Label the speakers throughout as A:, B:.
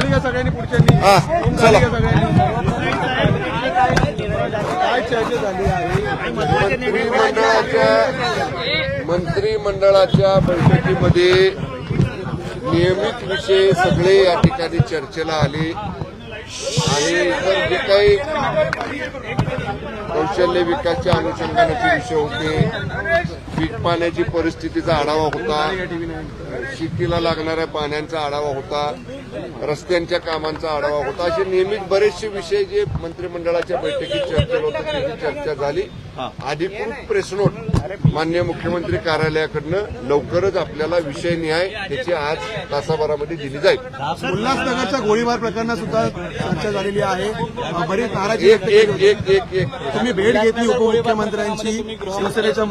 A: सगळ्यांनी
B: हा,
A: काय चर्चा झाली आहे?
B: मंत्रिमंडळाच्या मंत्रिमंडळाच्या बैठकीमध्ये नियमित विषय सगळे या ठिकाणी चर्चेला आले. आणि इतर जे काही कौशल्य विकासच्या अनुषंगानेचे विषय होते पीक पाण्याची परिस्थितीचा आढावा होता शेतीला लागणाऱ्या पाण्याचा आढावा होता रस्त्यांच्या कामांचा आढावा होता. असे नियमित बरेचसे विषय जे मंत्रिमंडळाच्या बैठकीत चर्चेला होते त्याची चर्चा झाली. अधिकृत प्रेसनोट मान्य मुख्यमंत्री कार्यालयाकडनं लवकरच आपल्याला विषय निहाय त्याची आज तासाभरामध्ये दिली जाईल.
A: उल्हासनगरच्या गोळीबार प्रकरणात सुद्धा चर्चा झालेली आहे. बरीच नाराजी
B: एक एक. एक एक एक
A: तुम्ही भेट घेतली उपमुख्यमंत्र्यांची शिवसेनेच्या.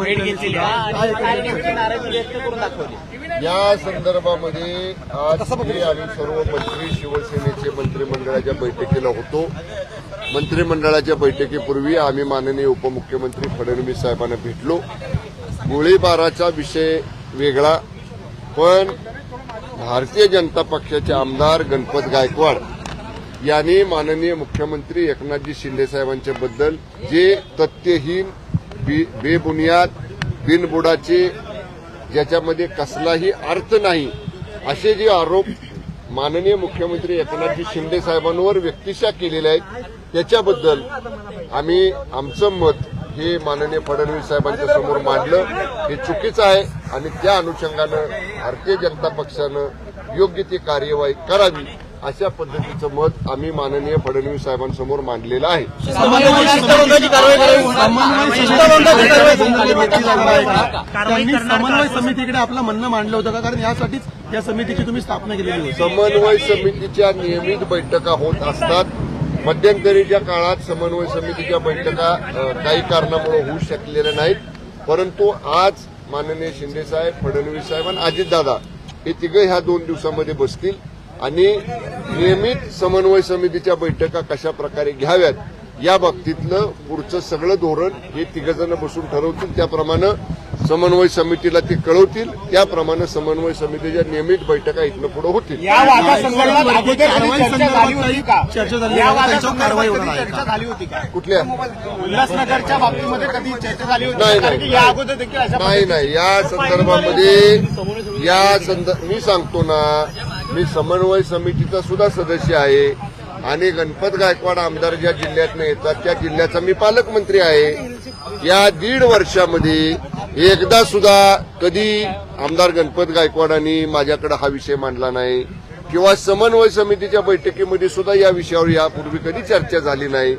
A: काय एकंदरीत
B: या संदर्भामध्ये आज मी आम्ही सर्व मंत्री शिवसेनेचे मंत्रिमंडळाच्या बैठकीला होतो. मंत्रिमंडळाच्या बैठकीपूर्वी आम्ही माननीय उपमुख्यमंत्री फडणवीस साहेबांना भेटलो. गोळीबाराचा विषय वेगळा पण भारतीय जनता पक्षाचे आमदार गणपत गायकवाड यांनी माननीय मुख्यमंत्री एकनाथजी शिंदे साहेबांच्या बद्दल जे तथ्यहीन बेबुनियाद बिनबुडाचे ज्याच्यामध्ये कसलाही अर्थ नाही असे जे आरोप माननीय मुख्यमंत्री एकनाथजी शिंदे साहेबांवर व्यक्तिशा केलेले आहेत त्याच्याबद्दल आम्ही आमचं मत हे माननीय फडणवीस साहेबांच्या समोर मांडलं. हे चुकीचं आहे आणि त्या अनुषंगानं भारतीय जनता पक्षानं योग्य ती कार्यवाही करावी. अशा पद्धतीचं मत आम्ही माननीय फडणवीस साहेबांसमोर मांडलेलं आहे.
A: समन्वय समितीकडे आपलं म्हणणं मांडलं होतं का? कारण यासाठीच या समितीची तुम्ही स्थापना केलेली होती.
B: समन्वय समितीच्या नियमित बैठका होत असतात. मध्यंतरीच्या काळात समन्वय समितीच्या बैठका काही कारणामुळे होऊ शकलेल्या नाहीत. परंतु आज माननीय शिंदेसाहेब फडणवीस साहेब आणि अजितदादा हे तिघे ह्या दोन दिवसामध्ये बसतील. आणि नियमित समन्वय समितीच्या बैठका कशा प्रकारे घ्याव्यात या बाबतीतलं पुढचं सगळं धोरण हे तिघजण बसून ठरवतील. त्याप्रमाणे समन्वय समितीला ते कळवतील. त्याप्रमाणे समन्वय समितीच्या नियमित बैठका इथनं पुढे होतील. कुठल्या?
C: उल्हासनगरच्या बाबतीमध्ये कधी चर्चा झाली होती?
B: नाही, नाही.
C: की या अगोदर देखील अशा
B: नाही नाही. या संदर्भामध्ये या संद मी सांगतो ना मी समन्वय समितीचा सुद्धा सदस्य आहे आणि गणपत गायकवाड आमदार ज्या जिल्ह्यातनं येतात त्या जिल्ह्याचा मी पालकमंत्री आहे. या दीड वर्षामध्ये एकदा सुद्धा कधी आमदार गणपत गायकवाडांनी माझ्याकडे हा विषय मांडला नाही किंवा समन्वय समितीच्या बैठकीमध्ये सुद्धा या विषयावर यापूर्वी कधी चर्चा झाली नाही.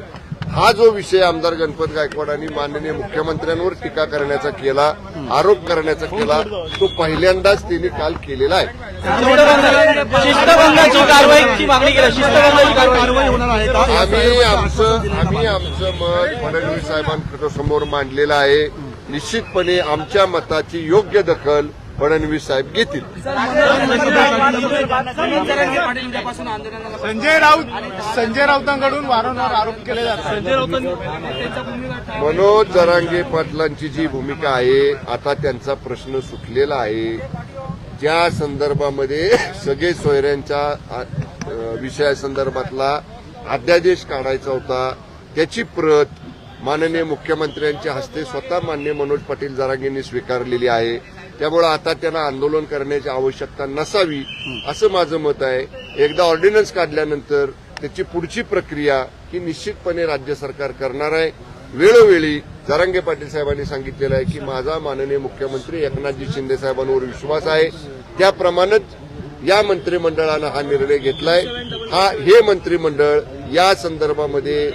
B: हा जो विषय आमदार गणपत गायकवाडांनी माननीय मुख्यमंत्र्यांवर टीका करण्याचा केला आरोप करण्याचा केला तो पहिल्यांदाच त्यांनी काल केलेला आहे.
D: शिस्तभंगाची कारवाईची मागणी केली. शिस्तभंगाची कारवाई.
A: होणार आहे का?
B: आम्ही आमचं आम्ही आमचं मत फडणवीस साहेबांकडे समोर मांडलेलं आहे. निश्चितपणे आमच्या मताची योग्य दखल फडणवीस साहेब घेतील.
C: संजय राऊत संजय राऊतांकडून वारंवार आरोप केले जातात.
B: मनोज जरांगे पाटलांची जी भूमिका आहे आता त्यांचा प्रश्न सुटलेला आहे. ज्या संदर्भामध्ये सगळे सोयऱ्यांच्या आ- विषयासंदर्भातला अध्यादेश काढायचा होता त्याची प्रत माननीय मुख्यमंत्र्यांच्या हस्ते स्वतः मान्य मनोज पाटील जरांगेंनी स्वीकारलेली आहे. त्यामुळे आता त्यांना आंदोलन करण्याची आवश्यकता नसावी असं माझं मत आहे. एकदा ऑर्डिनन्स काढल्यानंतर त्याची पुढची प्रक्रिया ही निश्चितपणे राज्य सरकार करणार आहे. वेळोवेळी जरांगे पाटील साहेबांनी सांगितलेलं आहे की माझा माननीय मुख्यमंत्री एकनाथजी शिंदे साहेबांवर विश्वास आहे. त्याप्रमाणेच या मंत्रिमंडळानं हा निर्णय घेतलाय. हा हे मंत्रिमंडळ या संदर्भामध्ये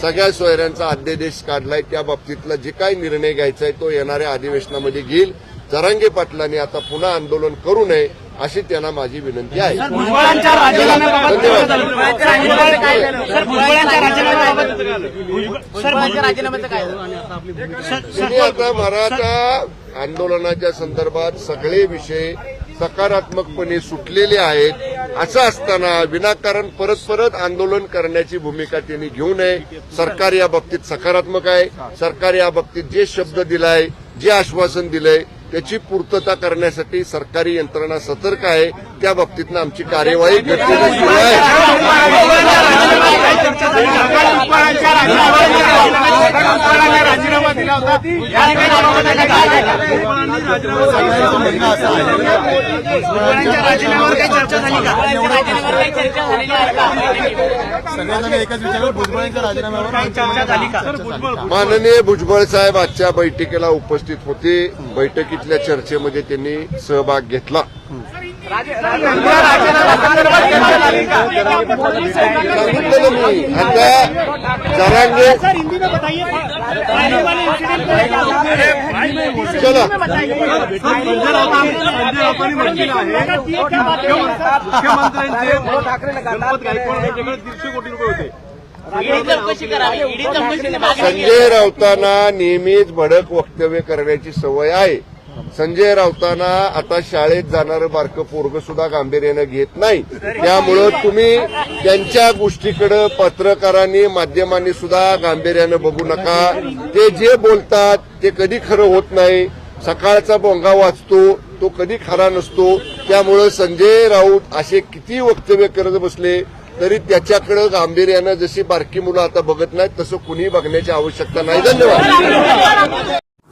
B: सगळ्या सोयऱ्यांचा अध्यादेश काढलाय. त्या बाबतीतला जे काही निर्णय घ्यायचा आहे तो येणाऱ्या अधिवेशनामध्ये घेईल. जरांगे पाटलांनी आता पुन्हा आंदोलन करू नये. अशी त्यांना माझी विनंती आहे. तुम्ही आता मराठा आंदोलनाच्या संदर्भात सगळे विषय सकारात्मकपणे सुटलेले आहेत. असं असताना विनाकारण परत परत आंदोलन करण्याची भूमिका त्यांनी घेऊ नये. सरकार या बाबतीत सकारात्मक आहे. सरकार या बाबतीत जे शब्द दिलाय जे आश्वासन दिलंय त्याची पूर्तता करण्यासाठी सरकारी यंत्रणा सतर्क आहे. त्या बाबतीतनं आमची कार्यवाही गतीनं सुरू आहे.
C: राजीनामा दिला होता या
A: सगळ्यांचं म्हणणं असं आहे. भुजबळांच्या
C: राजीनाम्यावर काही चर्चा झाली का?
A: सगळ्यांना एकच विचारलं भुजबळांच्या राजीनाम्यावर
C: चर्चा झाली का?
B: माननीय भुजबळ साहेब आजच्या बैठकीला उपस्थित होते. बैठकीतल्या चर्चेमध्ये त्यांनी सहभाग घेतला. जरांगे चलो.
C: मुख्यमंत्र्यांचे गणपत गायकवाड यांच्याकडे दीडशे कोटी रुपये होते
B: संजय राऊतांना नेहमीच भडक वक्तव्य करण्याची सवय आहे. संजय राऊतांना आता शाळेत जाणारं बारकं पोरग सुद्धा गांभीर्यानं घेत नाही. त्यामुळं तुम्ही त्यांच्या गोष्टीकडे पत्रकारांनी माध्यमांनी सुद्धा गांभीर्यानं बघू नका. ते जे बोलतात ते कधी खरं होत नाही. सकाळचा बोंगा वाचतो तो कधी खरा नसतो. त्यामुळं संजय राऊत असे किती वक्तव्य करत बसले तरी त्याच्याकडे गांभीर्यानं जशी बारकी मुलं आता बघत नाहीत तसं कुणी बघण्याची आवश्यकता नाही. धन्यवाद.